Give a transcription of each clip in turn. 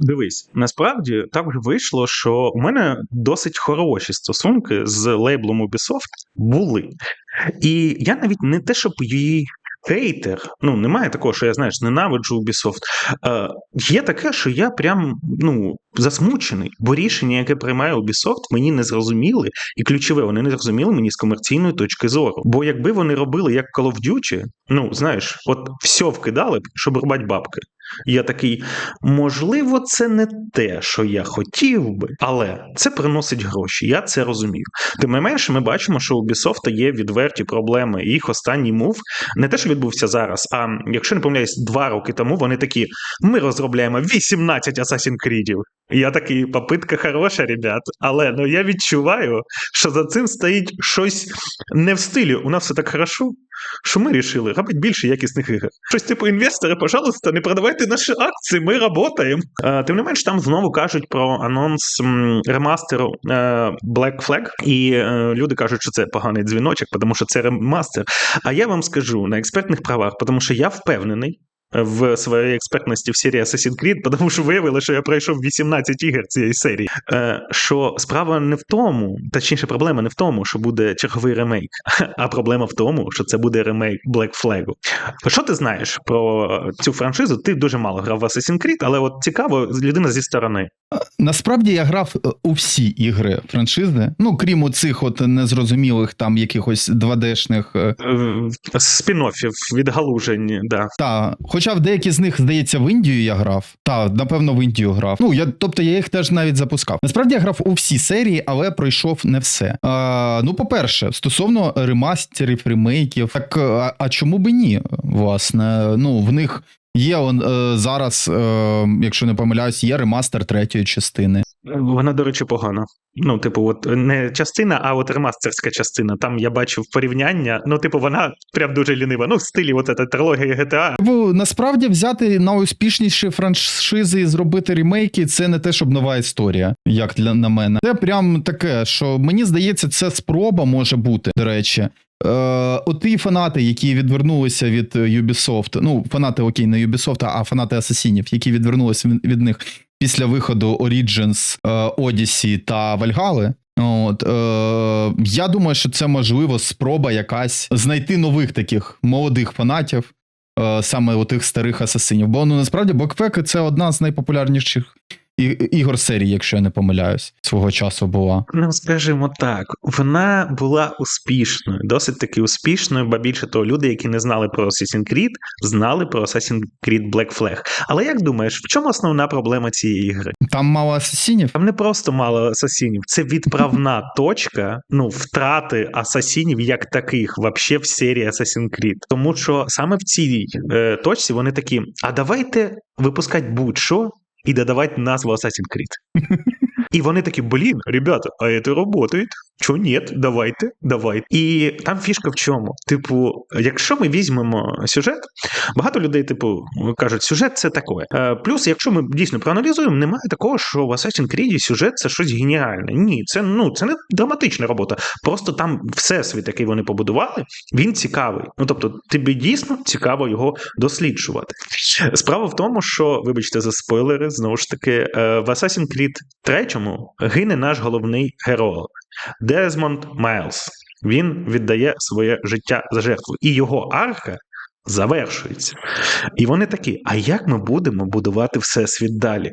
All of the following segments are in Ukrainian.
Дивись, насправді так вийшло, що у мене досить хороші стосунки з лейблом Ubisoft були. І я навіть не те, щоб її. Хейтер, ну немає такого, що я знаєш, ненавиджу Ubisoft. Е, Є таке, що я прям ну засмучений, бо рішення, яке приймає Ubisoft, мені не зрозуміли, і ключове, вони не зрозуміли мені з комерційної точки зору. Бо якби вони робили як Call of Duty, ну знаєш, от все вкидали, б, щоб рубати бабки. Я такий, можливо, це не те, що я хотів би, але це приносить гроші. Я це розумію. Тим не менше, ми бачимо, що у Ubisoft є відверті проблеми. Їх останній мув не те, що відбувся зараз, а якщо не помиляюсь, два роки тому вони такі: ми розробляємо 18 Assassin's Creed. Я такий, попитка хороша, ребят, але ну я відчуваю, що за цим стоїть щось не в стилі. У нас все так хорошо, що ми рішили робити більше якісних ігор. Щось типу інвестори, пожалуйста, не продавайте наші акції, ми працюємо. Е, тим не менш, там знову кажуть про анонс ремастеру е, Black Flag, і е, люди кажуть, що це поганий дзвіночок, тому що це ремастер. А я вам скажу на експертних правах, тому що я впевнений. В своїй експертності в серії Assassin's Creed, тому що виявили, що я пройшов 18 ігор цієї серії. Е, Що справа не в тому, точніше, проблема не в тому, що буде черговий ремейк, а проблема в тому, що це буде ремейк Black Flag. Що ти знаєш про цю франшизу? Ти дуже мало грав в Assassin's Creed, але от цікаво, людина зі сторони. Насправді я грав е, у всі ігри франшизи, ну крім оцих от незрозумілих там якихось 2D-шних. е, Е, Спін-оффів, відгалужень, да. Та, хоча в деякі з них, здається, в Індію я грав. Та, напевно, в Індію грав. Ну, я, тобто я їх теж навіть запускав. Насправді я грав у всі серії, але пройшов не все. А, ну, по-перше, стосовно ремастерів, ремейків, так а, а чому би ні? Власне, ну, в них. Є он е, зараз, е, якщо не помиляюсь, є ремастер третьої частини. Вона, до речі, погана. Ну, типу, от не частина, а от ремастерська частина. Там я бачив порівняння. Ну, типу, вона прям дуже лінива. Ну, в стилі от ця трилогія GTA. Бо насправді взяти найуспішніші франшизи і зробити ремейки це не те, щоб нова історія, як для на мене. Це прям таке, що мені здається, це спроба може бути. До речі. Е, оті фанати, які відвернулися від Ubisoft, ну фанати окей, не Ubisoft, а фанати Асасінів, які відвернулися від, від них після виходу Origins, е, Odyssey та Valhalla, От, е, я думаю, що це можливо спроба якась знайти нових таких молодих фанатів, е, саме у тих старих асасинів. Бо ну насправді бокпеки це одна з найпопулярніших і- ігор серії, якщо я не помиляюсь, свого часу була. Ну, скажімо так, вона була успішною, досить таки успішною, бо більше того, люди, які не знали про Assassin's Creed, знали про Assassin's Creed Black Flag. Але як думаєш, в чому основна проблема цієї ігри? Там мало асасінів. Там не просто мало асасінів, це відправна точка ну, втрати асасінів як таких вообще в серії Assassin's Creed. Тому що саме в цій е, точці вони такі: а давайте випускати будь-що і додавати назву Assassin's Creed. І вони такі, блін, ребята, а це працює. Чого ні, давайте, давайте. І там фішка в чому? Типу, якщо ми візьмемо сюжет, багато людей, типу, кажуть, сюжет це таке. Е, плюс, якщо ми дійсно проаналізуємо, немає такого, що в Assassin's Creed сюжет це щось геніальне. Ні, це ну це не драматична робота. Просто там всесвіт, який вони побудували, він цікавий. Ну тобто, тобі дійсно цікаво його досліджувати. Справа в тому, що, вибачте, за спойлери, знову ж таки, е, в Assassin's Creed 3 гине наш головний герой. Дезмонд Майлз. Він віддає своє життя за жертву, і його арка завершується. І вони такі: а як ми будемо будувати всесвіт далі?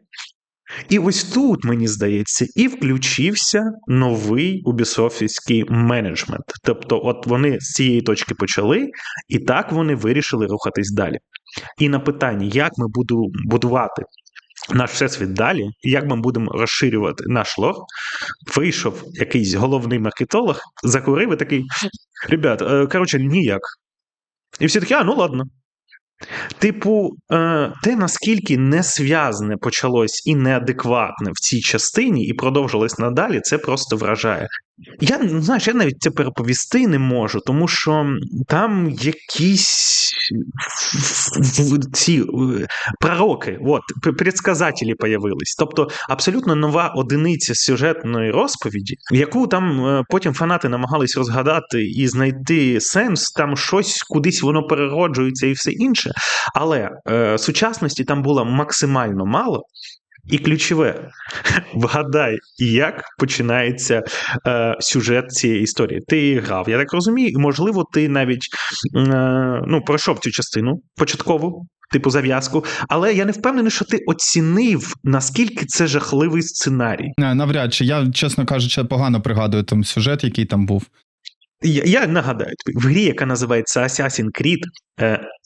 І ось тут, мені здається, і включився новий убісофтський менеджмент. Тобто, от вони з цієї точки почали, і так вони вирішили рухатись далі. І на питання, як ми будемо будувати наш всесвіт далі, і як ми будемо розширювати наш лор, вийшов якийсь головний маркетолог, закурив і такий: ребят, е, коротше, ніяк. І всі такі, а ну ладно. Типу, е, те, наскільки несв'язне почалось і неадекватне в цій частині, і продовжилось надалі, це просто вражає. Я ну, знаєш, я навіть це переповісти не можу, тому що там якісь ці е, пророки, от, предсказателі появились. Тобто абсолютно нова одиниця сюжетної розповіді, яку там е, потім фанати намагались розгадати і знайти сенс, там щось кудись воно перероджується і все інше. Але е, сучасності там було максимально мало. І ключове, вгадай, як починається е, сюжет цієї історії. Ти грав, я так розумію, і можливо, ти навіть е, ну, пройшов цю частину початкову, типу зав'язку, але я не впевнений, що ти оцінив, наскільки це жахливий сценарій. Не, навряд чи. Я, чесно кажучи, погано пригадую там сюжет, який там був. Я, нагадаю тобі, в грі, яка називається Assassin's Creed,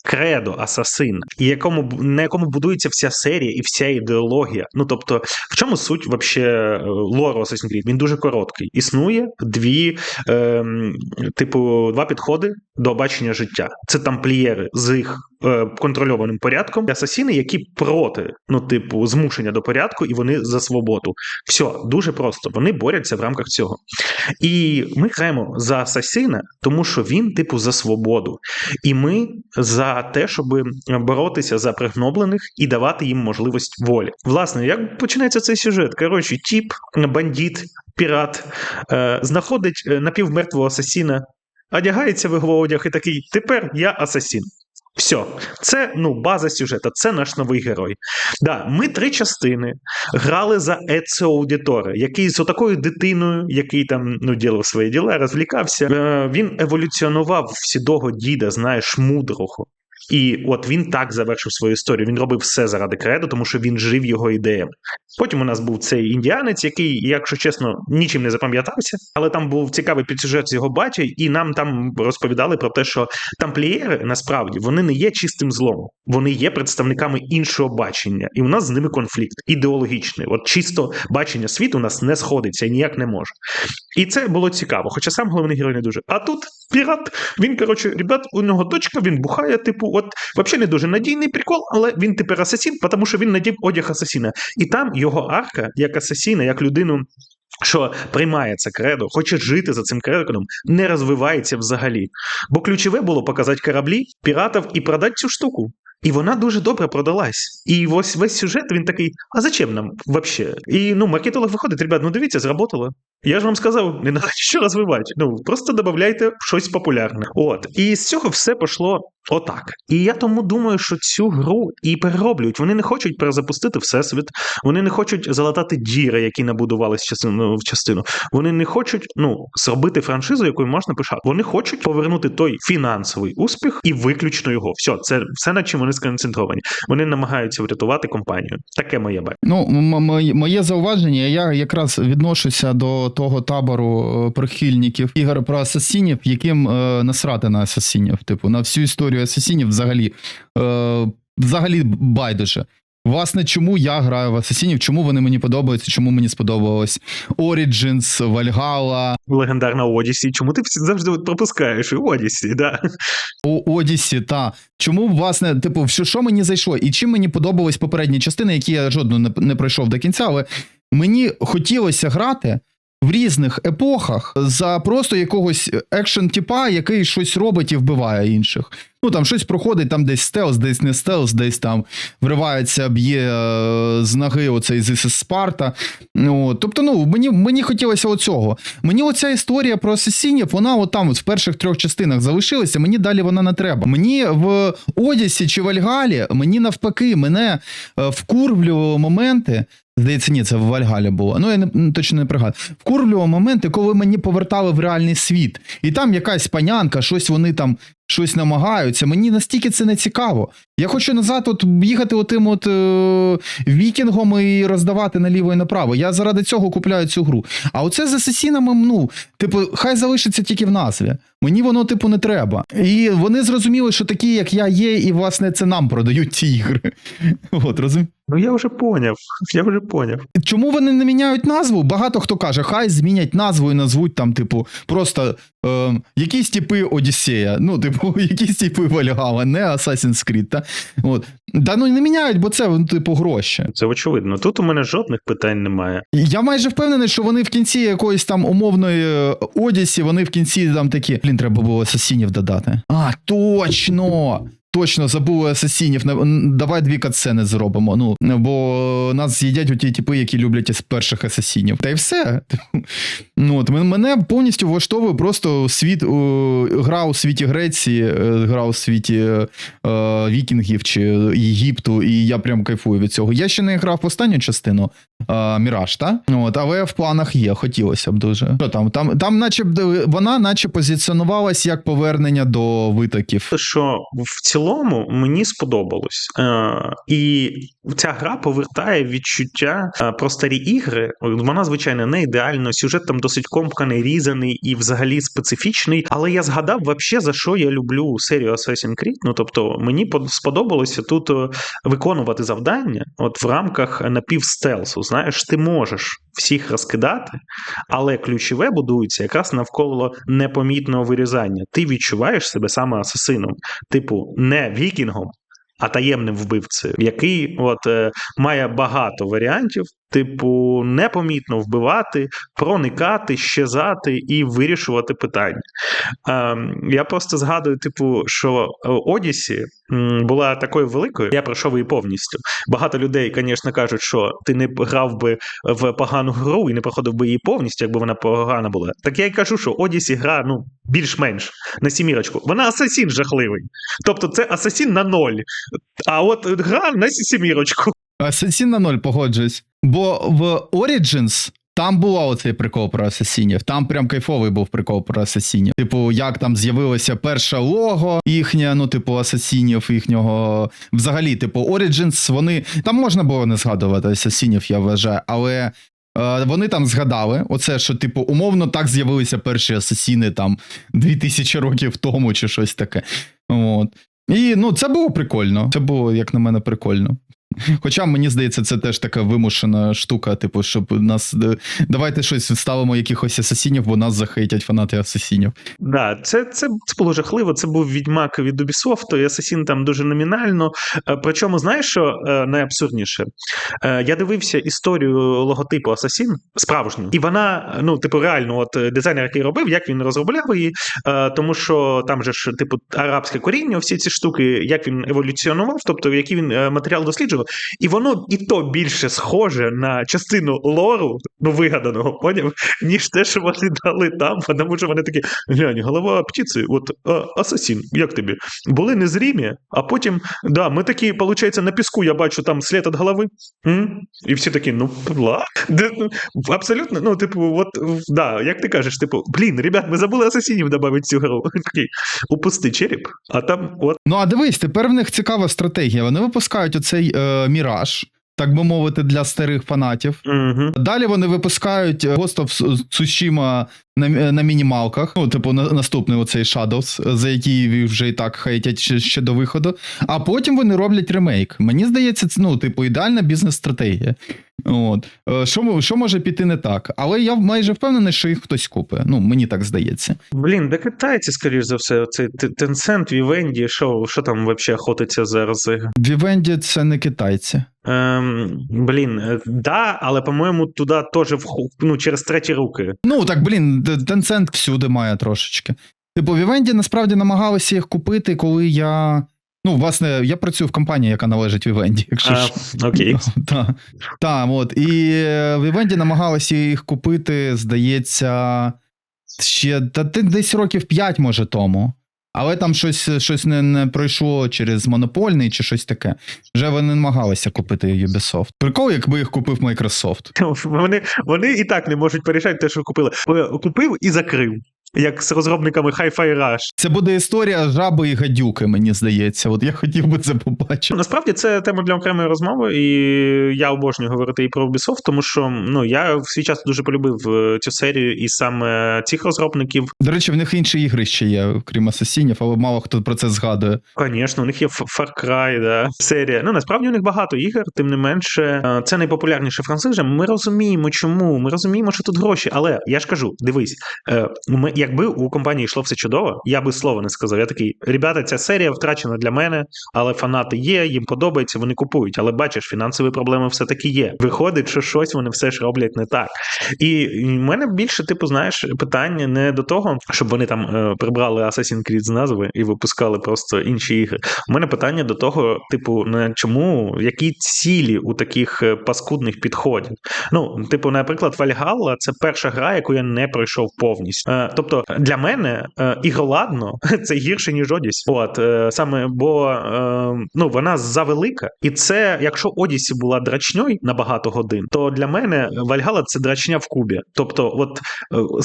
Кредо Асасин, і якому на якому будується вся серія і вся ідеологія. Ну тобто, в чому суть вообще е, лору Assassin's Creed? Він дуже короткий. Існує дві, е, типу, два підходи до бачення життя. Це тамплієри з їх е, контрольованим порядком, асасіни, які проти, ну, типу, змушення до порядку, і вони за свободу. Все дуже просто. Вони борються в рамках цього. І ми граємо за асасина, тому що він, типу, за свободу. І ми за те, щоб боротися за пригноблених і давати їм можливість волі. Власне, як починається цей сюжет? Коротше, тіп, бандит, пірат е, знаходить е, напівмертвого асасіна, одягається в одяг і такий: тепер я асасін. Все, це ну база сюжету, це наш новий герой. Да, ми три частини грали за Еціо Аудіторе, який з отакою дитиною, який там ну ділав свої діла, розвлікався. Е, він еволюціонував в сідого діда, знаєш, мудрого. І от він так завершив свою історію. Він робив все заради кредо, тому що він жив його ідеями. Потім у нас був цей індіанець, який, якщо чесно, нічим не запам'ятався, але там був цікавий підсюжет з його батя, і нам там розповідали про те, що тамплієри насправді вони не є чистим злом, вони є представниками іншого бачення, і у нас з ними конфлікт ідеологічний. От чисто бачення світу у нас не сходиться і ніяк не може. І це було цікаво, хоча сам головний герой не дуже. А тут пірат, він, коротше, ребят, у нього дочка, він бухає, типу, от взагалі не дуже надійний прикол, але він тепер асасін, тому що він надів одяг асасіна. І там його арка, як асасіна, як людину. Що приймає це кредо, хоче жити за цим кредом, не розвивається взагалі. Бо ключове було показати кораблі, піратів і продати цю штуку. І вона дуже добре продалась. І ось весь сюжет він такий: а зачем нам вообще? І ну, маркетолог виходить, ребят, ну дивіться, зработало. Я ж вам сказав, не треба що розвивати. Ну просто додавайте щось популярне. От і з цього все пішло отак. І я тому думаю, що цю гру і перероблюють. Вони не хочуть перезапустити всесвіт, вони не хочуть залатати діри, які набудувались частину в частину. Вони не хочуть ну зробити франшизу, якою можна пишати. Вони хочуть повернути той фінансовий успіх і виключно його. Все, це все над чим вони сконцентровані. Вони намагаються врятувати компанію. Таке моє бачення. Ну, моє зауваження, я якраз відношуся до того табору е, прихильників ігор про асасінів, яким е, насрати на асасінів, типу, на всю історію асасінів взагалі. Е, взагалі байдуже. Власне, чому я граю в асасінів, чому вони мені подобаються, чому мені сподобалось Origins, Valhalla, Легендарна Одіссі. Чому ти завжди пропускаєш Одіссі? Да. у Одіссі, та чому власне, типу, що, що мені зайшло, і чим мені подобались попередні частини, які я жодну не, не пройшов до кінця, але мені хотілося грати. В різних епохах за просто якогось екшен типа, який щось робить і вбиває інших. Ну там щось проходить, там десь стелс, десь не стелс, десь там вривається, б'є е, з ноги оцей is Sparta. Ну, тобто, ну мені, мені хотілося оцього. Мені оця історія про асасінів, вона от там от в перших трьох частинах залишилася, мені далі вона не треба. Мені в Одісі чи Вальгалі, мені навпаки, мене е, вкурвлювали моменти. Здається, ні, це в Вальгалі було. Ну, я не точно не пригадую. Вкурвлював моменти, коли мені повертали в реальний світ. І там якась панянка, щось вони там щось намагаються. Мені настільки це не цікаво. Я хочу назад от їхати отим от е, вікінгом і роздавати наліво і направо. Я заради цього купляю цю гру. А оце з асасінами, ну, типу, хай залишиться тільки в назві. Мені воно, типу, не треба. І вони зрозуміли, що такі, як я є, і власне це нам продають ці ігри. От, розумієш? Ну я вже поняв. Я вже поняв. Чому вони не міняють назву? Багато хто каже, хай змінять назву і назвуть там, типу, просто е, якісь типи Одіссея, ну, типу, якісь типи Вальгала, не Assassin's Creed. Та? От. Та ну не міняють, бо це, ну, типу, гроші. Це очевидно. Тут у мене жодних питань немає. Я майже впевнений, що вони в кінці якоїсь там умовної е, Одісі, вони в кінці там такі. Блін, треба було асасінів додати. А, точно! Точно забули асасінів. Давай дві катсцени зробимо. Ну, бо нас з'їдять оті типи, які люблять із перших асасінів. Та й все. Ну, от, мене повністю влаштовує просто світ, гра у світі Греції, е, гра у світі е, Вікінгів чи Єгипту, і я прям кайфую від цього. Я ще не грав останню частину е, Міраж, та? От, але в планах є, хотілося б дуже. Що там? Там, там наче вона наче позиціонувалась як повернення до витоків. що в цілому мені сподобалось. Е, і ця гра повертає відчуття е, про старі ігри. Вона, звичайно, не ідеально. Сюжет там досить комканий, різаний і взагалі специфічний. Але я згадав вообще за що я люблю серію Assassin's Creed. Ну тобто, мені сподобалося тут е, виконувати завдання, от в рамках напівстелсу. Знаєш, ти можеш всіх розкидати, але ключове будується якраз навколо непомітного вирізання. Ти відчуваєш себе саме асасином, типу, не вікінгом. А таємним вбивцею, який от е, має багато варіантів, типу, непомітно вбивати, проникати, щезати і вирішувати питання. Ем, я просто згадую, типу, що е, Одіссі м, була такою великою, я пройшов її повністю. Багато людей, звісно, кажуть, що ти не грав би в погану гру і не проходив би її повністю, якби вона погана була. Так я й кажу, що Одіссі гра ну більш-менш на сімірочку. Вона асасін жахливий. Тобто це асасін на ноль. А от гра на сімірочку. Асасін на ноль погоджуюсь. Бо в Origins там була оцей прикол про асасінів. Там прям кайфовий був прикол про асасінів. Типу, як там з'явилося перше лого їхнє, ну, типу, асасінів їхнього. Взагалі, типу, Origins, вони. Там можна було не згадувати асасінів, я вважаю, але. е, Вони там згадали оце, що, типу, умовно так з'явилися перші асасіни там 2000 років тому чи щось таке. От. І ну, це було прикольно. Це було, як на мене, прикольно. Хоча мені здається, це теж така вимушена штука, типу, щоб нас. е, Давайте щось вставимо якихось асасінів, бо нас захейтять фанати асасінів. Да, це, це, це було жахливо. Це був відьмак від Ubisoft, і Асасін там дуже номінально. Е, Причому, знаєш, що е, найабсурдніше? Я дивився історію логотипу Асасін справжню, і вона, ну, типу, реально, от дизайнер, який робив, як він розробляв її, тому що там же ж, типу, арабське коріння, всі ці штуки, як він еволюціонував, тобто який він матеріал досліджував, і воно і то більше схоже на частину лору, ну вигаданого, поняв, ніж те, що вони дали там, тому що вони такі, глянь, голова птиці, от а, асасін, як тобі? Були незрімі, а потім, да, ми такі, виходить, на піску я бачу там слід від голови. М? І всі такі, ну, ла. Ну, Абсолютно, ну, типу, от, да, як ти кажеш, типу, блін, ребят, ми забули асасінів додати цю гру. Упусти череп, а там от. Ну а дивись, тепер в них цікава стратегія. Вони випускають оцей е, міраж, так би мовити, для старих фанатів. Угу. Далі вони випускають е, Ghost of Tsushima на, на мінімалках. Ну, типу, на, наступний оцей Shadows, за який вже і так хейтять ще, ще до виходу. А потім вони роблять ремейк. Мені здається, це ну, типу, ідеальна бізнес-стратегія. От. Е, Що, що може піти не так? Але я майже впевнений, що їх хтось купить. Ну, мені так здається. Блін, де китайці, скоріш за все, цей Tencent, Vivendi, що, що там взагалі охотиться зараз? Vivendi це не китайці. Ем, блін, е, да, але, по-моєму, туди теж ну, через треті руки. Ну, так, блін, Tencent всюди має трошечки. Типу, Vivendi насправді намагалися їх купити, коли я. Ну, власне, я працюю в компанії, яка належить Vivendi, якщо ж. Окей. Так, та, от. І Vivendi намагалися їх купити, здається, ще та, ти десь років 5, може, тому. Але там щось, щось не, не пройшло через монопольний чи щось таке. Вже вони намагалися купити Ubisoft. Прикол, якби їх купив Microsoft. Вони, вони і так не можуть порішати те, що купили. Купив і закрив. Як з розробниками Hi-Fi Rush. Це буде історія жаби і гадюки, мені здається. От я хотів би це побачити. Насправді це тема для окремої розмови, і я обожнюю говорити і про Ubisoft, тому що ну я в свій час дуже полюбив е, цю серію і саме цих розробників. До речі, в них інші ігри ще є, крім асасінів, але мало хто про це згадує. Звісно, у них є Far Cry, да, серія. Ну насправді у них багато ігор, тим не менше, е, це найпопулярніше франшиза. Ми розуміємо, чому. Ми розуміємо, що тут гроші. Але я ж кажу, дивись, е, ми, якби у компанії йшло все чудово, я би слова не сказав. Я такий, ребята, ця серія втрачена для мене, але фанати є, їм подобається, вони купують. Але бачиш, фінансові проблеми все таки є. Виходить, що щось вони все ж роблять не так. І в мене більше, типу, знаєш, питання не до того, щоб вони там е, прибрали Assassin's Creed з назви і випускали просто інші ігри. У мене питання до того, типу, на чому, які цілі у таких е, паскудних підходів. Ну, типу, наприклад, Valhalla — це перша гра, яку я не пройшов повністю. Е, тобто, для мене е, ігроладно це гірше, ніж Одіс. От е, саме, бо е, ну, вона завелика, і це, якщо Одісі була драчньою на багато годин, то для мене Valhalla — це драчня в кубі. Тобто, от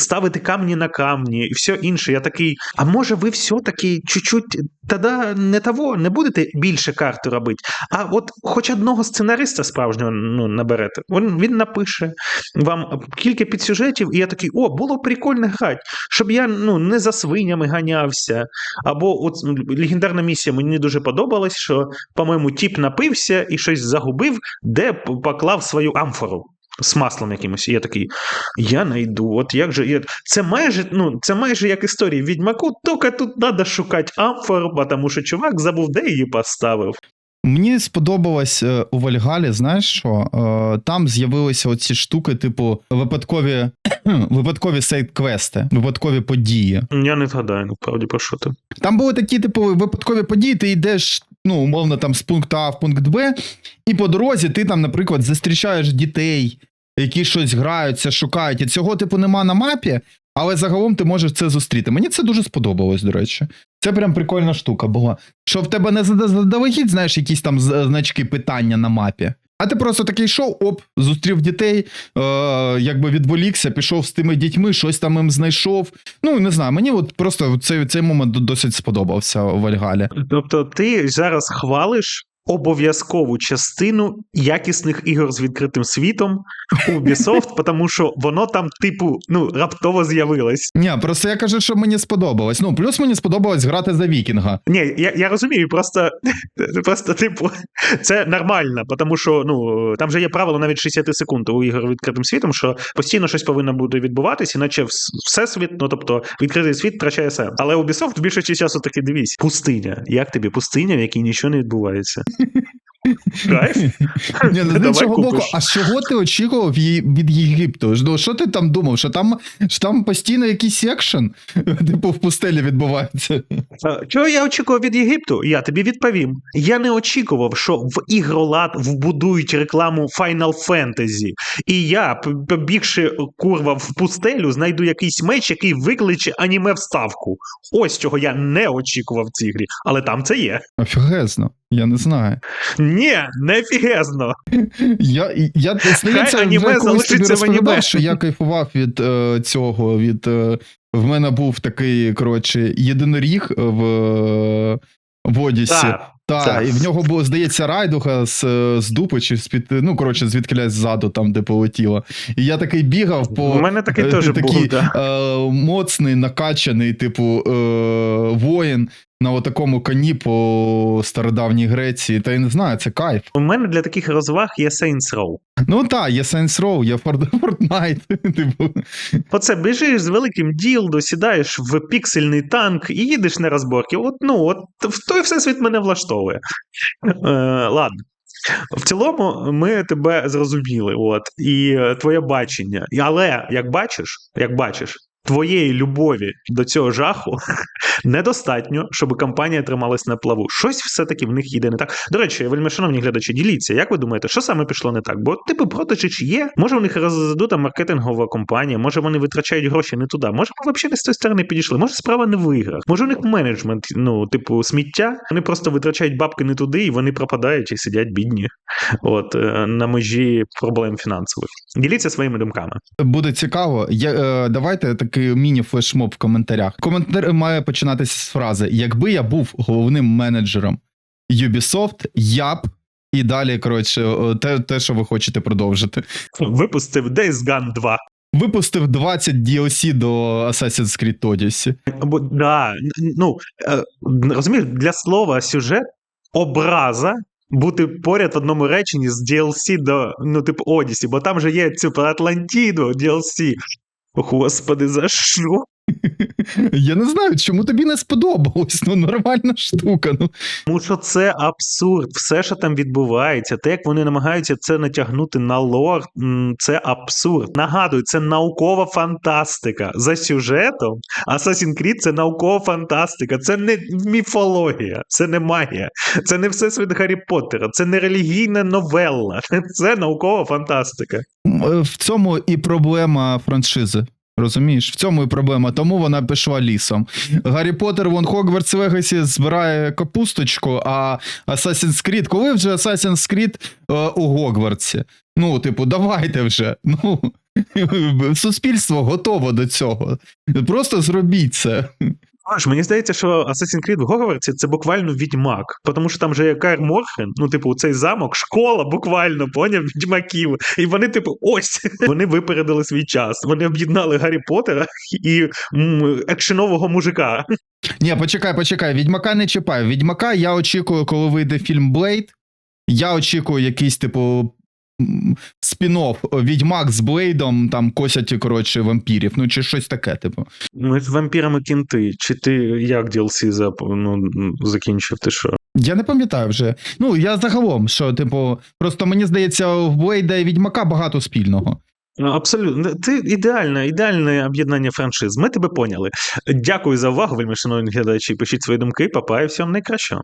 ставити камні на камні і все інше. Я такий, а може ви все-таки чуть-чуть тоді не того, не будете більше карти робити, а от хоч одного сценариста справжнього ну, наберете. Він, він напише вам кілька підсюжетів, і я такий, о, було прикольно грати, щоб я ну, не за свинями ганявся. Або от легендарна місія мені дуже подобалась, що, по-моєму, тіп напився і щось загубив, де поклав свою амфору. З маслом якимось, і я такий, я найду. От як же я... це майже ну це майже як історія Відьмаку, тільки тут треба шукати амфору, тому що чувак забув, де її поставив. Мені сподобалось е, у Вальгалі, знаєш що? Е, Там з'явилися оці штуки, типу, випадкові, випадкові сейт-квести, випадкові події. Я не згадаю, насправді про що ти. Там були такі, типу, випадкові події, ти йдеш, ну, умовно, там з пункту А в пункт Б, і по дорозі ти там, наприклад, зустрічаєш дітей, які щось граються, шукають. І цього, типу, нема на мапі, але загалом ти можеш це зустріти. Мені це дуже сподобалось, до речі. Це прям прикольна штука була. Що в тебе не зада- знаєш, якісь там значки питання на мапі. А ти просто такий йшов, оп, зустрів дітей, е, якби відволікся, пішов з тими дітьми, щось там їм знайшов. Ну, не знаю, мені от просто цей, цей момент досить сподобався в Вальгалі. Тобто, ти зараз хвалиш обов'язкову частину якісних ігор з відкритим світом Ubisoft, тому що воно там, типу, ну, раптово з'явилось. Ні, просто я кажу, що мені сподобалось. Ну, плюс мені сподобалось грати за Вікінга. Ні, я, я розумію, просто, просто, типу, це нормально, тому що ну, там же є правило навіть 60 секунд у ігор відкритим світом, що постійно щось повинно буде відбуватись, іначе вс- всесвіт, ну тобто відкритий світ втрачає сенс. Але Ubisoft в більшості часу таки дивись, пустиня. Як тобі пустиня, в якій нічого не відбувається? Кайф? Ні, ну, з іншого боку, а з чого ти очікував її- від Єгипту? Ну, що ти там думав? Що там, що там постійно якийсь екшен, типу, в пустелі відбувається. Е, Чого я очікував від Єгипту? Я тобі відповім. Я не очікував, що в ігролад вбудують рекламу Final Fantasy. І я, побігши курва в пустелю, знайду якийсь меч, який викличе аніме вставку. Ось чого я не очікував в цій грі, але там це є. Офігезно, я не знаю. Ні, не фігезно. Я, я здається, Хай аніме вже колись тобі залишиться в аніме. розповідав, що я кайфував від е, цього. Від, е, в мене був такий, коротше, єдиноріг в, е, в Одісі. Так, Та, так. і в нього було, здається, райдуха з, е, з дупи чи з-під, ну, коротше, звідки ззаду, там, де полетіло. І я такий бігав по. у мене такий е, теж такий, був. Да. е, моцний, накачаний, типу, е, воїн на отакому коні по стародавній Греції. Та я не знаю, це кайф. У мене для таких розваг є Saints Row. Ну так, є Saints Row, є Fortnite. Типу. Оце біжиш з великим ділдо, сідаєш в піксельний танк і їдеш на розборки. От, ну, от в той всесвіт мене влаштовує. Е, ладно. В цілому, ми тебе зрозуміли, от, і твоє бачення. Але як бачиш, як бачиш, твоєї любові до цього жаху недостатньо, щоб компанія трималась на плаву. Щось все-таки в них їде не так. До речі, вельми шановні глядачі, діліться, як ви думаєте, що саме пішло не так? Бо типу продажі є. Може, у них роздута маркетингова компанія, може вони витрачають гроші не туди. Може, ми взагалі не з тої сторони підійшли. Може, справа не в іграх. Може, у них менеджмент, ну, типу, сміття. Вони просто витрачають бабки не туди, і вони пропадають і сидять бідні. От е, на межі проблем фінансових. Діліться своїми думками. Буде цікаво. Я, е, давайте такий міні-флешмоб в коментарях. Коментар має починатися з фрази: Якби я був головним менеджером Ubisoft, я б. І далі, коротше, те, те, що ви хочете продовжити. Випустив Days Gone 2. Випустив 20 DLC до Assassin's Creed Odyssey. Бо да, ну е, розумієш, для слова сюжет образа. Бути поряд в одному реченні з DLC до, ну, типу, Одісі, бо там же є цю про Атлантіду DLC. Господи, за що? Я не знаю, чому тобі не сподобалось. Ну, нормальна штука. Ну, Тому що це абсурд. Все, що там відбувається, те, як вони намагаються це натягнути на лор, це абсурд. Нагадую, це наукова фантастика. За сюжетом Assassin's Creed це наукова фантастика. Це не міфологія, це не магія, це не всесвіт Гаррі Поттера, це не релігійна новелла, це наукова фантастика. В цьому і проблема франшизи. Розумієш, в цьому і проблема, тому вона пішла лісом. Гаррі Поттер вон Хогвартс Вегасі збирає капусточку, а Assassin's Creed, коли вже Assassin's Creed е, у Гогвартсі? Ну, типу, давайте вже. Ну, суспільство готово до цього. Просто зробіть це. Аж мені здається, що Assassin's Creed в Гогвартсі це буквально відьмак, тому що там же є Кайр Морхен, ну, типу, цей замок, школа буквально, поняв, відьмаків. І вони, типу, ось вони випередили свій час. Вони об'єднали Гаррі Поттера і екшенового мужика. Ні, почекай, почекай. Відьмака не чіпай. Відьмака я очікую, коли вийде фільм Блейд. Я очікую якийсь, типу. Спін-офф Відьмак з Блейдом там косять, коротше, вампірів. Ну, чи щось таке, типу. Ми з вампірами кінти. Чи ти як DLC зап... ну, закінчив? Ти що? Я не пам'ятаю вже. Ну, я загалом, що, типу, просто мені здається, в Блейда і Відьмака багато спільного. Ну, Абсолютно, ти ідеальне, ідеальне об'єднання франшиз. Ми тебе поняли. Дякую за увагу, вельми шановні глядачі. Пишіть свої думки, папа, і всього найкращого.